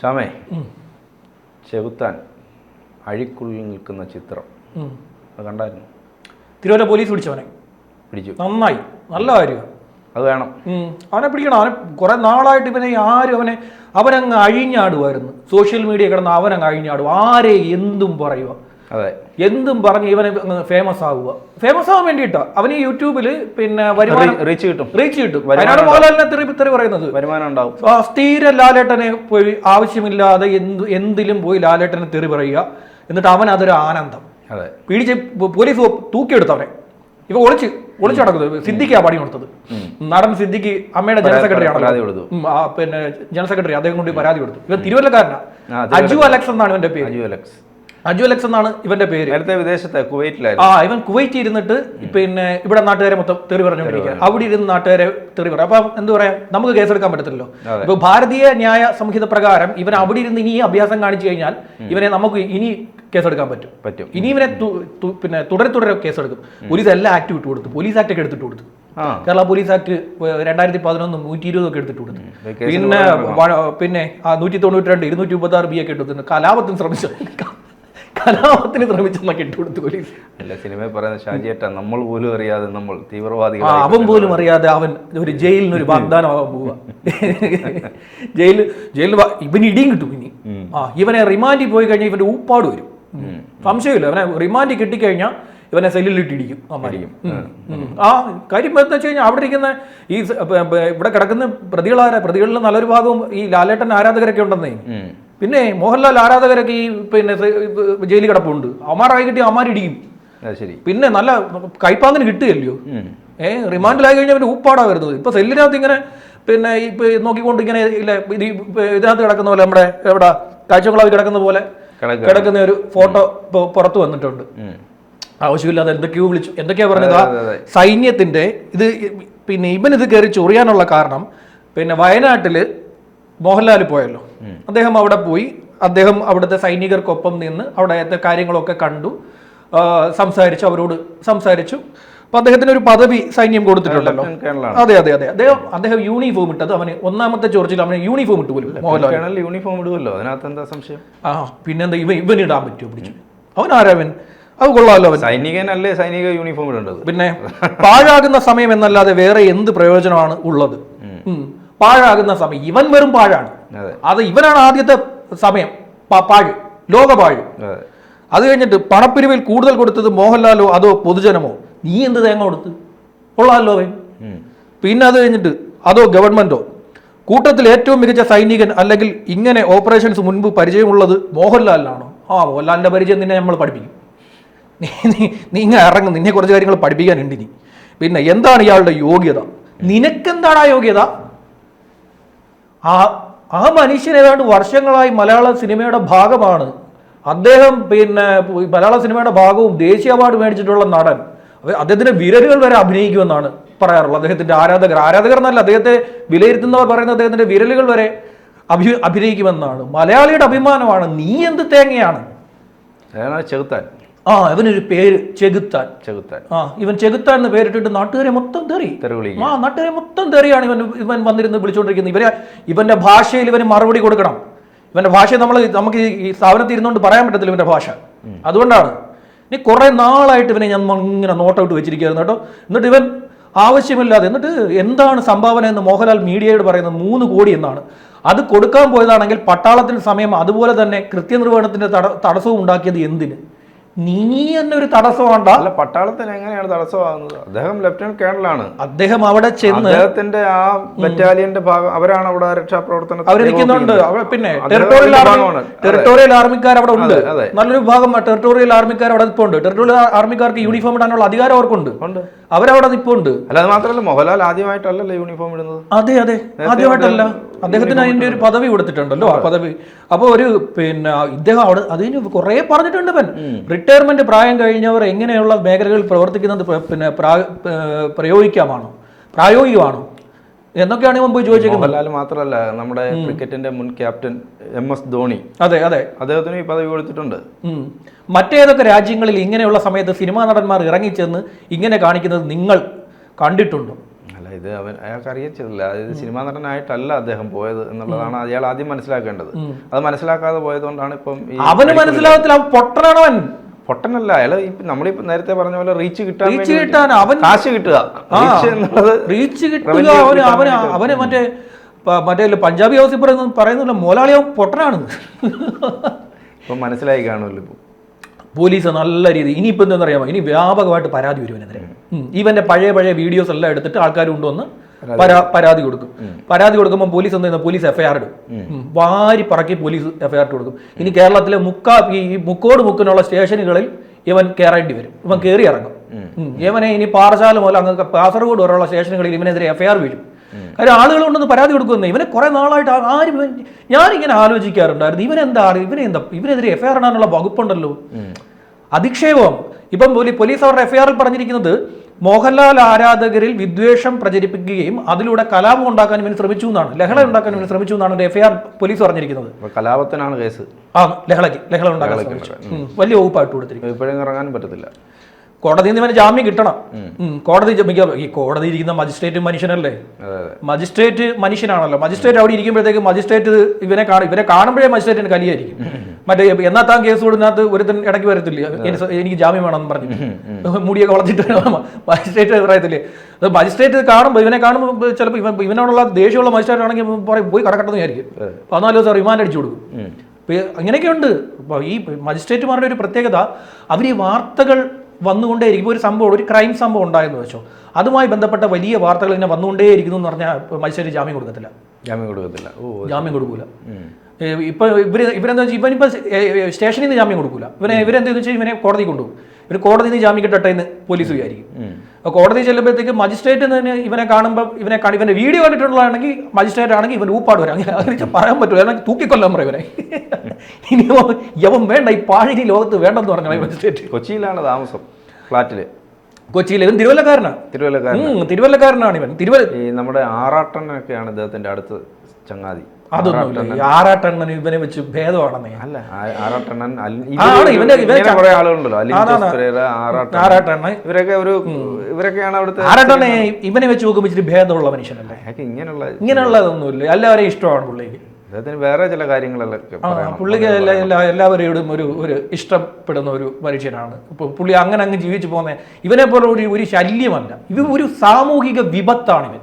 ശ്യാമേ ചെകുത്താൻ അഴിക്കുള്ളിൽ നിൽക്കുന്ന ചിത്രം. അത് കണ്ടായിരുന്നു? തിരുവല്ല പോലീസ് പിടിച്ചവനെ. പിടിച്ചു. നന്നായി. നല്ല കാര്യം. അത് വേണം. അവനെ പിടിക്കണം. അവനെ കുറെ നാളായിട്ട് ഇവനെ ആരും അവനെ അവനങ്ങ് അഴിഞ്ഞാടുമായിരുന്നു സോഷ്യൽ മീഡിയ കിടന്ന് അവനങ്ങ് അഴിഞ്ഞാടും. ആരെ എന്തും പറയുക അതെ. എന്തും പറഞ്ഞ് ഇവൻ ഫേമസ് ആവുക. ഫേമസ് ആവാൻ വേണ്ടിയിട്ടാ. അവന് ഈ യൂട്യൂബിൽ പിന്നെ വരുമാനം റീച്ച് കിട്ടും. റീച്ച് കിട്ടും. അതിനാണ് മോഹൻലാലിനെ തെറി തെറി പറയുന്നത്. വരുമാനം ഉണ്ടാവും. സ്ഥിര ലാലേട്ടനെ പോയി ആവശ്യമില്ലാതെ എന്ത് എന്തിലും പോയി ലാലേട്ടനെ തെറി പറയുക. എന്നിട്ട് അവൻ അതൊരു ആനന്ദം. അതെ. പിടിച്ച് പോലീസ് തൂക്കിയെടുത്തവനെ ഇവ ഒളിച്ച് ഒളിച്ചു നടക്കുന്നത്. ആ പണി കൊടുത്തത്. നടൻ സിദ്ദിഖ് അമ്മയുടെ ജനറൽ സെക്രട്ടറി പരാതി കൊടുത്തു. ആ, പിന്നെ ജനറൽ സെക്രട്ടറി അദ്ദേഹം കൊണ്ട് പരാതി കൊടുത്തു. ഇവ തിരുവല്ലക്കാരനാ. അജു അലക്സ് എന്നാണ് എന്റെ പേര്. അജു അലക്സ്. അജു അലക്സ് എന്നാണ് ഇവന്റെ പേര്. നേരത്തെ വിദേശത്തെ ആ കുവൈറ്റിലായിരുന്നു ഇവൻ കുവൈറ്റ് ഇരുന്നിട്ട് പിന്നെ ഇവിടെ നാട്ടുകാരെ മൊത്തം തെറി പറഞ്ഞുകൊണ്ടിരിക്കുക. അവിടെ ഇരുന്ന് നാട്ടുകാരെ തെറി പറയാം. അപ്പൊ എന്താ പറയാം? നമുക്ക് കേസെടുക്കാൻ പറ്റത്തില്ലല്ലോ. അതെ. ഇപ്പൊ ഭാരതീയ ന്യായ സംഹിത പ്രകാരം ഇവൻ അവിടെ ഇരുന്ന് ഇനി ഈ അഭ്യാസം കാണിച്ചു കഴിഞ്ഞാൽ ഇവനെ നമുക്ക് ഇനി കേസെടുക്കാൻ പറ്റും. പറ്റും. ഇനി ഇവനെ പിന്നെ തുടരെ തുടരെ കേസെടുക്കും പോലീസ് എല്ലാ ആക്ട് വിട്ടു കൊടുത്തു. പോലീസ് ആക്ട് ഒക്കെ എടുത്തിട്ട് കൊടുത്തു. ആ. കേരള പോലീസ് ആക്ട് രണ്ടായിരത്തി പതിനൊന്ന് നൂറ്റി ഇരുപതൊക്കെ എടുത്തിട്ട് കൊടുത്തു. പിന്നെ പിന്നെ ആ നൂറ്റി തൊണ്ണൂറ്റി രണ്ട് ഇരുന്നൂറ്റി മുപ്പത്തി ആറ് ബി ഒക്കെ എടുത്തു കലാപത്തിന് ശ്രമിച്ചു. കലാപത്തിന് ശ്രമിച്ചെന്നൊക്കെ ഇട്ട് കൊടുത്തു പോലീസ്. അല്ല സിനിമയിൽ പറയുന്ന ഷാജിയേട്ട നമ്മൾ പോലും അറിയാതെ നമ്മൾ തീവ്രവാദി തീവ്രവാദികൾ അവൻ പോലും അറിയാതെ അവൻ ഒരു ജയിലിന് ഒരു വാഗ്ദാനം ആവാൻ പോവുക ജയിലിൽ ജയിലിൽ ഇവന് ഇടിയും കിട്ടും ഇനി. ആ ഇവനെ റിമാൻഡിൽ പോയി കഴിഞ്ഞാൽ ഇവന്റെ ഊപ്പാട് വരും. സംശയമില്ല അവനെ റിമാൻഡിൽ കിട്ടിക്കഴിഞ്ഞാൽ ഇവനെ സെല്ലിലിട്ട് ഇടിക്കും അമ്മാരിക്കും ആ കാര്യം എന്താ വെച്ച് കഴിഞ്ഞാൽ അവിടെ ഇരിക്കുന്ന ഈ ഇവിടെ കിടക്കുന്ന പ്രതികളാരാ? പ്രതികളിൽ നല്ലൊരു ഭാഗവും ഈ ലാലേട്ടൻ ആരാധകരൊക്കെ ഉണ്ടെന്നേ. പിന്നെ മോഹൻലാൽ ആരാധകരൊക്കെ ഈ പിന്നെ ജയിലിൽ കിടപ്പുണ്ട്. അമാറായി കിട്ടി അമാരിടിക്കും ശരി. പിന്നെ നല്ല കൈപ്പാങ്ങിന് കിട്ടുകയല്ലയോ? ഉം. ഏ റിമാൻഡിലായി കഴിഞ്ഞാൽ പിന്നെ ഊപ്പാടാ വരുന്നത്. ഇപ്പൊ സെല്ലിനകത്ത് ഇങ്ങനെ പിന്നെ ഇപ്പൊ നോക്കിക്കൊണ്ട് ഇങ്ങനെ ഇല്ല ഇത് ഇതിനകത്ത് കിടക്കുന്ന പോലെ നമ്മുടെ എവിടെ കാഴ്ചകളാവ് കിടക്കുന്ന പോലെ കിടക്കുന്ന ഒരു ഫോട്ടോ ഇപ്പൊ പുറത്തു വന്നിട്ടുണ്ട്. ആവശ്യമില്ലാതെ എന്തൊക്കെയോ വിളിച്ചു. എന്തൊക്കെയാ പറഞ്ഞത്. സൈന്യത്തിന്റെ ഇത് പിന്നെ ഇവൻ ഇത് കയറി ചൊറിയാനുള്ള കാരണം പിന്നെ വയനാട്ടിൽ മോഹൻലാൽ പോയല്ലോ. അദ്ദേഹം അവിടെ പോയി. അദ്ദേഹം അവിടുത്തെ സൈനികർക്കൊപ്പം നിന്ന് അവിടുത്തെ കാര്യങ്ങളൊക്കെ കണ്ടു. സംസാരിച്ചു അവരോട് സംസാരിച്ചു. അപ്പൊ അദ്ദേഹത്തിന് ഒരു പദവി സൈന്യം കൊടുത്തിട്ടുണ്ടല്ലോ. അതെ അതെ അതെ. അദ്ദേഹം അദ്ദേഹം യൂണിഫോം ഇട്ടത് അവന് ഒന്നാമത്തെ ചോർച്ചിൽ അവന് യൂണിഫോം ഇട്ട് പോലും മോഹൻലാൽ യൂണിഫോം ഇടുമല്ലോ അതിനകത്ത് എന്താ സംശയം? ആ പിന്നെന്താ ഇവ ഇവൻ ഇടാൻ പറ്റുമോ പിടിച്ചു? അവൻ ആരാവൻ അത് കൊള്ളാമല്ലോ അവൻ. സൈനികനല്ലേ സൈനിക യൂണിഫോം ഇടേണ്ടത്? പിന്നെ പാഴാകുന്ന സമയം എന്നല്ലാതെ വേറെ എന്ത് പ്രയോജനമാണ് ഉള്ളത്? പാഴാകുന്ന സമയം. ഇവൻ വെറും പാഴാണ്. അതെ. ഇവനാണ് ആദ്യത്തെ സമയം. പാഴ്. ലോകപാഴ് അതെ. അത് കഴിഞ്ഞിട്ട് പണപ്പിരിവിൽ കൂടുതൽ കൊടുത്തത് മോഹൻലാലോ അതോ പൊതുജനമോ? നീ എന്ത് തേങ്ങ കൊടുത്ത്? കൊള്ളാലോ അവൻ. പിന്നെ അത് കഴിഞ്ഞിട്ട് അതോ ഗവൺമെന്റോ? കൂട്ടത്തിൽ ഏറ്റവും മികച്ച സൈനികൻ അല്ലെങ്കിൽ ഇങ്ങനെ ഓപ്പറേഷൻസ് മുൻപ് പരിചയമുള്ളത് മോഹൻലാലിനാണോ? ആ മോഹൻലാലിന്റെ പരിചയം നിന്നെ നമ്മൾ പഠിപ്പിക്കും. നീ നീ- നീ ഇങ്ങനെ ഇറങ്ങും. നിന്നെ കുറച്ച് കാര്യങ്ങൾ പഠിപ്പിക്കാനുണ്ട് ഇനി. പിന്നെ എന്താണ് ഇയാളുടെ യോഗ്യത? നിനക്കെന്താണ് ആ യോഗ്യത? ആ ആ മനുഷ്യൻ ഏതാണ്ട് വർഷങ്ങളായി മലയാള സിനിമയുടെ ഭാഗമാണ്. അദ്ദേഹം പിന്നെ മലയാള സിനിമയുടെ ഭാഗവും ദേശീയ അവാർഡ് മേടിച്ചിട്ടുള്ള നടൻ. അദ്ദേഹത്തിന്റെ വിരലുകൾ വരെ അഭിനയിക്കുമെന്നാണ് പറയാറുള്ളത്. അദ്ദേഹത്തിന്റെ ആരാധകർ ആരാധകർ എന്നല്ല അദ്ദേഹത്തെ വിലയിരുത്തുന്നവർ പറയുന്ന അദ്ദേഹത്തിന്റെ വിരലുകൾ വരെ അഭി അഭിനയിക്കുമെന്നാണ്. മലയാളിയുടെ അഭിമാനമാണ് നീ എന്ത് തേങ്ങയാണ്? ചെറുത്താൻ ആ ഇവനൊരു പേര് ചെകുത്താൻ. ചെകുത്താൻ. ആ ഇവൻ ചെകുത്താൻ എന്ന് പേരിട്ടിട്ട് നാട്ടുകാരെ മൊത്തം തെറി. തെറിവിളി ആ നാട്ടുകാരെ മൊത്തം തെറിയാണ് ഇവൻ ഇവൻ വന്നിരുന്ന് വിളിച്ചുകൊണ്ടിരിക്കുന്നത് ഇവരെ ഇവന്റെ ഭാഷയിൽ ഇവന് മറുപടി കൊടുക്കണം. ഇവന്റെ ഭാഷ നമ്മൾ നമുക്ക് ഈ- സ്ഥാപനത്തിൽ ഇരുന്നുകൊണ്ട് പറയാൻ പറ്റത്തില്ല ഇവന്റെ ഭാഷ. അതുകൊണ്ടാണ്. ഇനി കുറെ നാളായിട്ട് ഇവനെ ഞാൻ ഇങ്ങനെ നോട്ടൗട്ട് വെച്ചിരിക്കുകയായിരുന്നു കേട്ടോ. എന്നിട്ട് ഇവൻ ആവശ്യമില്ലാതെ എന്നിട്ട് എന്താണ് സംഭാവന എന്ന് മോഹൻലാൽ മീഡിയയോട് പറയുന്നത്? മൂന്ന് കോടി എന്നാണ്. അത് കൊടുക്കാൻ പോയതാണെങ്കിൽ പട്ടാളത്തിന് സമയം അതുപോലെ തന്നെ കൃത്യനിർവഹണത്തിന്റെ തട തടസ്സവും ഉണ്ടാക്കിയത് എന്തിന്? നീ എന്നൊരു തടസ്സമാണ്ട അല്ല പട്ടാളത്തിന് എങ്ങനെയാണ് തടസ്സമാകുന്നത്? അദ്ദേഹം ലെഫ്റ്റനന്റ് കേണലാണ് അദ്ദേഹം അവിടെ ചെന്ന് അദ്ദേഹത്തിന്റെ ആ ബറ്റാലിയന്റെ ഭാഗം അവരാണ് അവിടെ രക്ഷാപ്രവർത്തനം അവർ നിൽക്കുന്നുണ്ട് പിന്നെ ടെറിട്ടോറിയൽ ആർമി ടെറിട്ടോറിയൽ ആർമിക്കാർ അവിടെ ഉണ്ട്. നല്ലൊരു ഭാഗം ടെറിട്ടോറിയൽ ആർമിക്കാർ അവിടെ നിൽപ്പുണ്ട് ടെറിട്ടോറിയൽ ആർമിക്കാർക്ക് യൂണിഫോം ഇടാനുള്ള അധികാരം അവർക്കുണ്ട്. ഉണ്ട്. അവരവിടെ നിപ്പുണ്ട്. അല്ല അത് മാത്രമല്ല മോഹൻലാൽ ആദ്യമായിട്ടല്ലല്ലോ യൂണിഫോം ഇടുന്നത്? അതെ അതെ. ആദ്യമായിട്ടല്ല. അദ്ദേഹത്തിന് അതിന്റെ ഒരു പദവി കൊടുത്തിട്ടുണ്ടല്ലോ ആ പദവി. അപ്പോൾ ഒരു പിന്നെ ഇദ്ദേഹം അവിടെ അതിന് കുറേ പറഞ്ഞിട്ടുണ്ട് ഇവൻ. റിട്ടയർമെന്റ് പ്രായം കഴിഞ്ഞവർ എങ്ങനെയുള്ള മേഖലകളിൽ പ്രവർത്തിക്കുന്നത് പിന്നെ പ്രയോഗിക്കാമാണോ? പ്രായോഗികമാണോ? എന്നൊക്കെയാണ് മുമ്പ് ചോദിച്ചേക്കുന്നത്. മോഹൻലാൽ മാത്രമല്ല നമ്മുടെ ക്രിക്കറ്റിന്റെ മുൻ ക്യാപ്റ്റൻ എം എസ് ധോണി. അതെ അതെ. അദ്ദേഹത്തിന് ഈ പദവി കൊടുത്തിട്ടുണ്ട്. മറ്റേതൊക്കെ രാജ്യങ്ങളിൽ ഇങ്ങനെയുള്ള സമയത്ത് സിനിമാ നടന്മാർ ഇറങ്ങിച്ചെന്ന് ഇങ്ങനെ കാണിക്കുന്നത് നിങ്ങൾ കണ്ടിട്ടുണ്ടോ? അല്ല ഇത് അവൻ അയാൾക്ക് അറിയിച്ചില്ല ഇത് സിനിമാ നടനായിട്ടല്ല അദ്ദേഹം പോയത് എന്നുള്ളതാണ് അയാൾ ആദ്യം മനസ്സിലാക്കേണ്ടത്. അത് മനസ്സിലാക്കാതെ പോയതുകൊണ്ടാണ് ഇപ്പം അവന് മനസ്സിലാകത്തില്ല പൊട്ടനാണ് പൊട്ടനല്ല അയാൾ നമ്മളിപ്പോ നേരത്തെ പറഞ്ഞ പോലെ റീച്ച് കിട്ടാൻ റീച്ച് കിട്ടാൻ അവൻ കാശ് കിട്ടുക. റീച്ച് കിട്ടുക അവന് അവന്. അവന് മറ്റേ മറ്റേ പഞ്ചാബി ഹൗസിൽ പറയുന്ന പറയുന്നില്ല മോലാളി അവൻ പൊട്ടനാണ്. ഇപ്പൊ മനസ്സിലായി കാണുമല്ലോ ഇപ്പൊ. പോലീസ് നല്ല രീതി ഇനിയിപ്പോൾ എന്താണെന്ന് അറിയാമോ? ഇനി വ്യാപകമായിട്ട് പരാതി വരും ഇവനെതിരെ. ഇവന്റെ പഴയ പഴയ വീഡിയോസ് എല്ലാം എടുത്തിട്ട് ആൾക്കാർ കൊണ്ടുവന്ന് പരാതി കൊടുക്കും. പരാതി കൊടുക്കുമ്പോൾ പോലീസ് എന്ത് ചെയ്യുന്നത്? പോലീസ് എഫ്ഐആർ ഇടും. വാരി പറക്കി പോലീസ് എഫ്ഐആർ ഇട്ട് കൊടുക്കും. ഇനി കേരളത്തിലെ മുക്കാ ഈ മുക്കോട് മുക്കിനുള്ള സ്റ്റേഷനുകളിൽ ഇവൻ കയറേണ്ടി വരും. ഇവൻ കയറി ഇറങ്ങും. ഇവനെ ഇനി പാറശാല മുതൽ അങ്ങ് കാസർഗോഡ് വരെയുള്ള സ്റ്റേഷനുകളിൽ ഇവനെതിരെ എഫ്ഐആർ വീഴും. കാര്യം ആളുകൾ കൊണ്ടൊന്ന് പരാതി കൊടുക്കുന്നു ഇവനെ കുറെ നാളായിട്ട് ആരും ഞാനിങ്ങനെ ആലോചിക്കാറുണ്ടായിരുന്നു. ഇവനെന്താ ഇവനെന്താ ഇവനെതിരെ എഫ്ഐആർ ഇടാനുള്ള വകുപ്പുണ്ടല്ലോ. അധിക്ഷേപം. ഇപ്പം പോലീസ് അവരുടെ എഫ്ഐആറിൽ പറഞ്ഞിരിക്കുന്നത് മോഹൻലാൽ ആരാധകരിൽ വിദ്വേഷം പ്രചരിപ്പിക്കുകയും അതിലൂടെ കലാപം ഉണ്ടാക്കാൻ വേണ്ടി ശ്രമിച്ചു എന്നാണ്. ലഹള ഉണ്ടാക്കാൻ വേണ്ടി ശ്രമിച്ചു എന്നാണ് എഫ്ഐആർ പോലീസ് പറഞ്ഞിരിക്കുന്നത്. കലാപത്തിനാണ് കേസ്. ആ ലഹളയ്ക്ക് ലഹള ഉണ്ടാക്കാൻ ശ്രമിച്ചു. വലിയ വകുപ്പായിട്ട് കൊടുത്തിരിക്കും ഇപ്പോഴും ഇറങ്ങാനും പറ്റത്തില്ല. കോടതിയിൽ നിന്ന് ഇവന് ജാമ്യം കിട്ടണം. കോടതി ഈ കോടതി ഇരിക്കുന്ന മജിസ്ട്രേറ്റ് മനുഷ്യനല്ലേ? മജിസ്ട്രേറ്റ് മനുഷ്യനാണല്ലോ. മജിസ്ട്രേറ്റ് അവിടെ ഇരിക്കുമ്പോഴത്തേക്ക് മജിസ്ട്രേറ്റ് ഇവനെ കാണും. ഇവരെ കാണുമ്പോഴേ മജിസ്ട്രേറ്റിന് കലിയായിരിക്കും. മറ്റേ എന്നാ താൻ കേസ് കൊടുത്തിനകത്ത് ഒരുത്തൻ ഇടയ്ക്ക് വരത്തില്ല? എനിക്ക് ജാമ്യം വേണമെന്ന് പറഞ്ഞു മുടിയൊക്കെ വളർത്തിട്ട് മജിസ്ട്രേറ്റ് പറയത്തില്ലേ? അത് മജിസ്ട്രേറ്റ് കാണുമ്പോൾ ഇവനെ കാണുമ്പോൾ ചിലപ്പോൾ ഇവൻ ഇവനോടുള്ള ദേഷ്യമുള്ള മജിസ്ട്രേറ്റ് ആണെങ്കിൽ പറയും പോയി കടക്കട്ടെന്ന് വിചാരിക്കും. പതിനാല് ദിവസം റിമാൻഡ് അടിച്ചു കൊടുക്കും. അങ്ങനെയൊക്കെ ഉണ്ട് അങ്ങനെയൊക്കെയുണ്ട്. ഈ മജിസ്ട്രേറ്റുമാരുടെ ഒരു പ്രത്യേകത അവർ ഈ വാർത്തകൾ വന്നുകൊണ്ടേയിരിക്കും. ഇപ്പോൾ ഒരു സംഭവം ഒരു ക്രൈം സംഭവം ഉണ്ടായെന്ന് വെച്ചോ. അതുമായി ബന്ധപ്പെട്ട വലിയ വാർത്തകൾ ഇങ്ങനെ വന്നുകൊണ്ടേയിരിക്കുന്നു എന്ന് പറഞ്ഞാൽ മജിസ്ട്രേറ്റ് ജാമ്യം കൊടുക്കത്തില്ല. ജാമ്യം കൊടുക്കത്തില്ല. ഓ ജാമ്യം കൊടുക്കൂല. ഇപ്പൊ ഇവർ ഇവരെന്താ വെച്ചാൽ ഇവനിപ്പോ സ്റ്റേഷനിൽ നിന്ന് ജാമ്യം കൊടുക്കൂല. ഇവനെ ഇവരെന്താന്ന് വെച്ചാൽ ഇവനെ കോടതി കൊണ്ടുപോകും. ഇവർ കോടതിയിൽ നിന്ന് ജാമ്യം കിട്ടട്ടെ എന്ന് പോലീസ് വിചാരിക്കും. അപ്പോൾ കോടതി ചെല്ലുമ്പോഴത്തേക്ക് മജിസ്ട്രേറ്റ് തന്നെ ഇവനെ കാണുമ്പോൾ ഇവനെ കാണി. ഇവന്റെ വീഡിയോ കണ്ടിട്ടുള്ളതാണെങ്കിൽ മജിസ്ട്രേറ്റ് ആണെങ്കിൽ ഇവൻ ഊപ്പാട് വരാം. അങ്ങനെ അങ്ങനെ വെച്ചാൽ പറയാൻ പറ്റില്ല അല്ലെങ്കിൽ തൂക്കിക്കൊല്ലാൻ പറയും ഇവനെ. ഇനി യവൻ- യവൻ വേണ്ട ഈ പാഴിനി ലോകത്ത് വേണ്ടെന്ന് പറഞ്ഞു മജിസ്ട്രേറ്റ്. കൊച്ചിയിലാണ് താമസം ഫ്ലാറ്റിൽ. കൊച്ചിയിൽ ഇവൻ തിരുവല്ലക്കാരനാണ് തിരുവല്ലക്കാരൻ തിരുവല്ലക്കാരനാണ് ഇവൻ. തിരുവല്ല ഈ നമ്മുടെ ആറാട്ടണ്ണനൊക്കെയാണ് ഇദ്ദേഹത്തിന്റെ അടുത്ത് ചങ്ങാതി. അതൊന്നും ആറാട്ടണ്ണൻ. ഇവനെ വെച്ച് ഭേദമാണെന്നേ. അല്ല ആറാട്ടണ്ണൻ കുറെ ആളുകളുണ്ടല്ലോ. ആറാട്ടണ്ണൻ. ഇവരൊക്കെ ഒരു ഇവരൊക്കെയാണ് അവിടുത്തെ ആരാട്ടനെ ഇവനെ വെച്ച് നോക്കുമ്പോൾ ഇച്ചിരി ഭേദമുള്ള മനുഷ്യനല്ലേ? ഇങ്ങനെയുള്ള ഇങ്ങനെയുള്ളതൊന്നുമില്ല. എല്ലാവരെയും ഇഷ്ടമാണ് പുള്ളിക്ക്. അദ്ദേഹത്തിന് വേറെ ചില കാര്യങ്ങളൊക്കെ പുള്ളിക്ക് എല്ലാ എല്ലാ എല്ലാവരോടും ഒരു ഒരു ഇഷ്ടപ്പെടുന്ന ഒരു മനുഷ്യനാണ്. ഇപ്പോൾ പുള്ളി അങ്ങനെ അങ്ങ് ജീവിച്ചു പോകുന്ന ഇവനെ പോലെ ഒരു ഒരു ശല്യമല്ല. ഇവ ഒരു സാമൂഹിക വിപത്താണ് ഇവൻ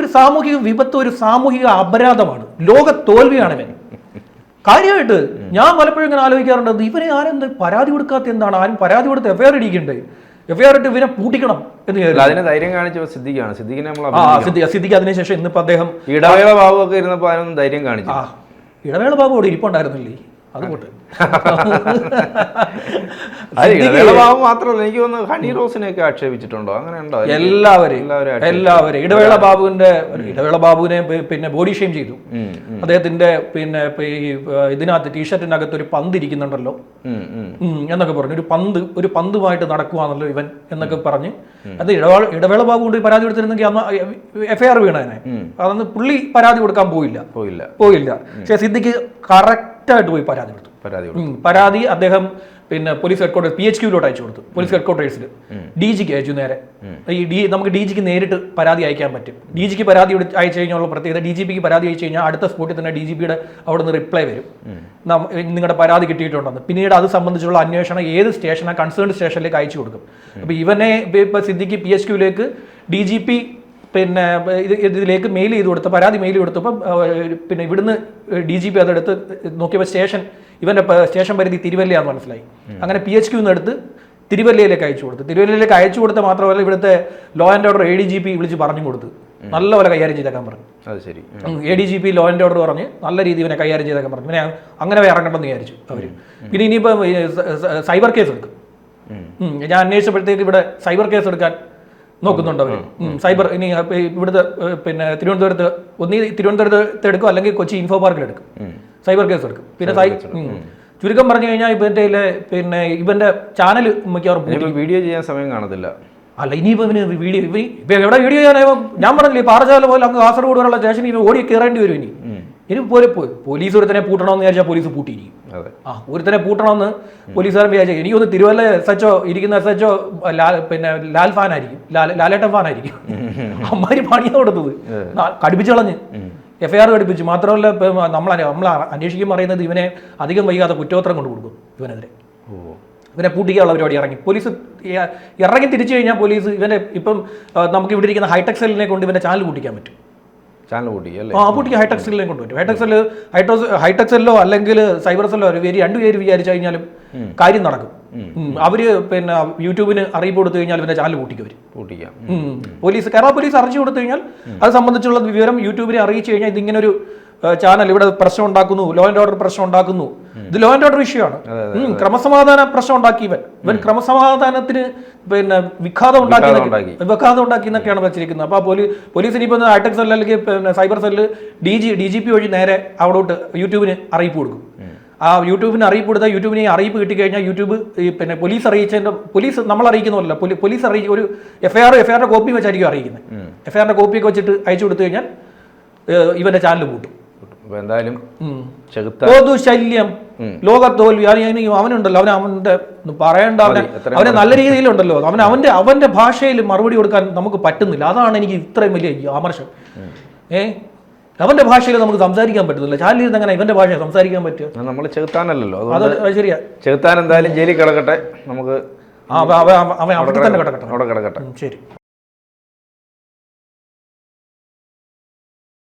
ഒരു സാമൂഹിക വിപത്ത് ഒരു സാമൂഹിക അപരാധമാണ്. ലോക തോൽവിയാണ് ഇവൻ കാര്യമായിട്ട് ഞാൻ പലപ്പോഴും ഇങ്ങനെ ആലോചിക്കാറുണ്ട് ഇവനെ ആരെന്ത് പരാതി കൊടുക്കാത്ത എന്താണ്? ആരും പരാതി കൊടുത്ത് എഫ്ഐആർ ഇടിക്കണ്ടേ? എഫ്ഐആർ ഇട്ട് ഇവനെ പൂട്ടിക്കണം എന്ന് അതിനെ ധൈര്യം കാണിച്ച സിദ്ദിഖാണ്. സിദ്ദിഖിനെ നമ്മൾ സിദ്ദിഖ് സിദ്ദിഖ് അതിനുശേഷം ഇന്നിപ്പോ അദ്ദേഹം ഇടവേള ബാബു ഒക്കെ ഇരുന്നപ്പോ അതിനൊന്നും ധൈര്യം കാണിച്ചു ഇടവേള ബാബു അവിടെ ഇരിപ്പുണ്ടായിരുന്നില്ലേ? അതുകൊണ്ട് മാത്രമല്ല എനിക്ക് തോന്നുന്നു ഹണി റോസിനെയൊക്കെ ആക്ഷേപിച്ചിട്ടുണ്ടോ? അങ്ങനെ ഉണ്ടോ എല്ലാവരും എല്ലാവരെയും. ഇടവേള ബാബുവിന്റെ ഇടവേള ബാബുവിനെ പിന്നെ ബോഡി ഷെയിം ചെയ്തു. അദ്ദേഹത്തിന്റെ പിന്നെ ഇതിനകത്ത് ടീഷർട്ടിനകത്ത് ഒരു പന്ത് ഇരിക്കുന്നുണ്ടല്ലോ. എന്നൊക്കെ പറഞ്ഞു. ഒരു പന്ത് ഒരു പന്തുമായിട്ട് നടക്കുവാണല്ലോ ഇവൻ എന്നൊക്കെ പറഞ്ഞ്. അത് ഇടവേള ഇടവേള ബാബു കൊണ്ട് പരാതി കൊടുത്തിരുന്നെങ്കിൽ അന്ന് എഫ്ഐആർ വീണേനെ. അതൊന്ന് പുള്ളി പരാതി കൊടുക്കാൻ പോയില്ല. പോയില്ല. പോയില്ല. പക്ഷേ സിദ്ദിഖ് കറക്റ്റായിട്ട് പോയി പരാതി കൊടുത്തു. പരാതി പരാതി അദ്ദേഹം പിന്നെ പോലീസ് ഹെഡ്ക്വാർട്ടേഴ്സ് പി എച്ച് ക്യൂലോട്ട് അയച്ചു കൊടുത്തു. പോലീസ് ഹെഡ്ക്വാർട്ടേഴ്സിൽ ഡി ജിക്ക് അയച്ചു നേരെ. ഈ ഡി നമുക്ക് ഡി ജിക്ക് നേരിട്ട് പരാതി അയക്കാൻ പറ്റും. ഡി ജിക്ക് പരാതി അയച്ചു കഴിഞ്ഞാൽ പ്രത്യേകത ഡി ജി പിക്ക് പരാതി അയച്ചു കഴിഞ്ഞാൽ അടുത്ത സ്പോട്ടിൽ തന്നെ ഡി ജി പിയുടെ അവിടെ നിന്ന് റിപ്ലൈ വരും. നിങ്ങളുടെ പരാതി കിട്ടിയിട്ടുണ്ടെന്ന്. പിന്നീട് അത് സംബന്ധിച്ചുള്ള അന്വേഷണം ഏത് സ്റ്റേഷനാണ് കൺസേൺ സ്റ്റേഷനിലേക്ക് അയച്ചു കൊടുക്കും. അപ്പോൾ ഇവനെ ഇപ്പോൾ സിദ്ദിഖ് പി എച്ച് ക്യൂലേക്ക് ഡി ജി പി പിന്നെ ഇത് ഇതിലേക്ക് മെയിൽ ചെയ്ത് കൊടുത്ത പരാതി മെയിൽ കൊടുത്തപ്പോൾ പിന്നെ ഇവിടുന്ന് ഡി ജി പി അതെടുത്ത് നോക്കിയപ്പോൾ സ്റ്റേഷൻ ഇവന്റെ പ- സ്റ്റേഷൻ പരിധി തിരുവല്ലയാന്ന് മനസ്സിലായി. അങ്ങനെ പി എച്ച് ക്യൂന്ന് എടുത്ത് തിരുവല്ലയിലേക്ക് അയച്ചു കൊടുത്തു. തിരുവല്ലയിലേക്ക് അയച്ചു കൊടുത്ത മാത്രമല്ല ഇവിടുത്തെ law and order A D G P വിളിച്ച് പറഞ്ഞു കൊടുത്തു. നല്ലപോലെ കൈകാര്യം ചെയ്തേക്കാൻ പറഞ്ഞു. അത് ശരി. A D G P law and order പറഞ്ഞ് നല്ല രീതിയിൽ ഇവനെ കൈകാര്യം ചെയ്തേക്കാൻ പറഞ്ഞു. ഇവനെ അങ്ങനെ ഇറങ്ങണ്ടെന്ന് വിചാരിച്ചു അവർ പിന്നെ ഇനിയിപ്പം ഈ സ- സ- സൈബർ കേസ് എടുക്കും. ഞാൻ അന്വേഷിച്ചപ്പോഴത്തേക്ക് ഇവിടെ സൈബർ കേസ് എടുക്കാൻ നോക്കുന്നുണ്ട് അവർ സൈബർ ഇനി ഇവിടുത്തെ പിന്നെ തിരുവനന്തപുരത്ത് ഒന്നീ തിരുവനന്തപുരത്ത് എടുക്കും അല്ലെങ്കിൽ കൊച്ചി ഇൻഫോ പാർക്കിൽ എടുക്കും സൈബർ കേസ് എടുക്കും. പിന്നെ. ചുരുക്കം പറഞ്ഞു കഴിഞ്ഞാൽ ഇവന്റെ പിന്നെ ഇവന്റെ ചാനൽ മിക്കവാറും. വീഡിയോ ചെയ്യാൻ സമയം കാണത്തില്ല. അല്ല ഇനിയിപ്പോ ഇവന് വീഡിയോ ഇവന് ഇപ്പൊ എവിടെ വീഡിയോ ചെയ്യാനായോ ഞാൻ പറഞ്ഞില്ലേ പാറശാല പോലെ അങ്ങ് കാസർഗോഡ് വരെയുള്ള സ്റ്റേഷനിൽ ഇവൻ ഓടി കയറേണ്ടി വരും ഇനി. ഇനി പോലെ പോലീസ് ഒരുത്തനെ പൂട്ടണമെന്ന് വിചാരിച്ചാൽ പോലീസ് പൂട്ടിയിരിക്കും ആ ഒരുത്തനെ പൂട്ടണമെന്ന് പോലീസുകാരൻ വിചാരിച്ചു എനിക്കൊന്ന് തിരുവല്ല എസ് എച്ച് ഇരിക്കുന്ന എസ് എച്ച് ലാൽ പിന്നെ ലാൽ ഫാൻ ആയിരിക്കും ലാൽ ലാലേട്ടൻ ഫാൻ ആയിരിക്കും അമ്മാരി പണിയാണ് കൊടുത്തത്. കടുപ്പിച്ച് കളഞ്ഞ്. എഫ് ഐ ആർ പഠിപ്പിച്ചു മാത്രമല്ല ഇപ്പം നമ്മൾ നമ്മൾ അന്വേഷിക്കുമ്പോൾ പറയുന്നത് ഇവനെ അധികം വൈകാതെ കുറ്റപത്രം കൊണ്ട് കൊടുക്കും ഇവനെതിരെ. ഇവനെ പൂട്ടിക്കാനുള്ള പരിപാടി ഇറങ്ങി. പോലീസ് ഇറങ്ങി തിരിച്ചു കഴിഞ്ഞാൽ പോലീസ് ഇവനെ ഇപ്പം നമുക്ക് ഇവിടെ ഇരിക്കുന്ന ഹൈടെക് സെല്ലിനെ കൊണ്ട് ഇവന്റെ ചാനൽ പൂട്ടിക്കാൻ പറ്റും. ചാനൽ അല്ലേ ആ ഹൈടെക് സെല്ലിലേക്ക് കൊണ്ടുവരും. ഹൈടെക് സെല്ല് ഹൈടെക് ഹൈടെക് സെല്ലോ അല്ലെങ്കിൽ സൈബർ സെല്ലോ വേരി രണ്ടു പേര് വിചാരിച്ചു കഴിഞ്ഞാലും കാര്യം നടക്കും. അവർ പിന്നെ യൂട്യൂബിന് അറിയിപ്പ് കൊടുത്തു കഴിഞ്ഞാൽ പിന്നെ ചാനൽ പൂട്ടിക്ക് വരും പൂട്ടിക്കാം. പോലീസ് കേരള പോലീസ് അറിയിച്ചു കൊടുത്തു കഴിഞ്ഞാൽ അത് സംബന്ധിച്ചുള്ള വിവരം യൂട്യൂബിനെ അറിയിച്ചു കഴിഞ്ഞാൽ ഇതിങ്ങനെ ഒരു ചാനൽ ഇവിടെ പ്രശ്നം ഉണ്ടാക്കുന്നു ലോ ആൻഡ് ഓർഡർ പ്രശ്നം ഉണ്ടാക്കുന്നു. ഇത് ലോ ആൻഡ് ഓർഡർ ഇഷ്യൂ ആണ്. ക്രമസമാധാന പ്രശ്നം ഉണ്ടാക്കി ഇവൻ. ഇവൻ ക്രമസമാധാനത്തിന് പിന്നെ വിഘാതം ഉണ്ടാക്കി വിഘാതം ഉണ്ടാക്കി. എന്നൊക്കെയാണ് വെച്ചിരിക്കുന്നത്. അപ്പോൾ പോലീസ് ഇപ്പോൾ ഹൈടെക് സെല്ല് അല്ലെങ്കിൽ പിന്നെ cyber cell D G D G P വഴി നേരെ അവിടോട്ട് യൂട്യൂബിന് അറിയിപ്പ് കൊടുക്കും. ആ യൂട്യൂബിന് അറിയിപ്പ് കൊടുത്താൽ യൂട്യൂബിന് ഈ അറിയിപ്പ് കിട്ടിക്കഴിഞ്ഞാൽ യൂട്യൂബ് ഈ പിന്നെ പോലീസ് അറിയിച്ചതിന്റെ പോലീസ് നമ്മൾ അറിയിക്കുന്നതല്ല. പോലീ- പോലീസ് അറിയിച്ച് ഒരു എഫ്ഐആർ എഫ്ഐആറിന്റെ കോപ്പി വെച്ചായിരിക്കും അറിയിക്കുന്നത്. എഫ് ആറിന്റെ കോപ്പിയൊക്കെ വെച്ചിട്ട് അയച്ചു കൊടുത്തു കഴിഞ്ഞാൽ ഇവന്റെ ഇവന്റെ ചാനൽ പൂട്ടും. അപ്പൊ എന്തായാലും ഉം. ചെകുത്ത പൊതു ശല്യം. ലോകത്തോൽവി ഇനി അവനുണ്ടല്ലോ. അവൻ അവന്റെ പറയേണ്ട. അവനെ അവനെ നല്ല രീതിയിലുണ്ടല്ലോ. അവൻ അവന്റെ അവന്റെ ഭാഷയിൽ മറുപടി കൊടുക്കാൻ നമുക്ക് പറ്റുന്നില്ല. അതാണ് എനിക്ക് ഇത്രയും വലിയ ആമർശം. ഏ? അവന്റെ ഭാഷയിൽ നമുക്ക് സംസാരിക്കാൻ പറ്റുന്നില്ല ചാനലിൽ നിന്ന് എങ്ങനെ ഇവന്റെ ഭാഷ സംസാരിക്കാൻ പറ്റുമോ നമ്മൾ ചെറുത്താനല്ലോ അത് ശരിയാ. ചെകുത്താൻ എന്തായാലും ജയിലിൽ കിടക്കട്ടെ. നമുക്ക് അവിടെ തന്നെ കിടക്കട്ടെ. അവിടെ കിടക്കട്ടെ. ശരി.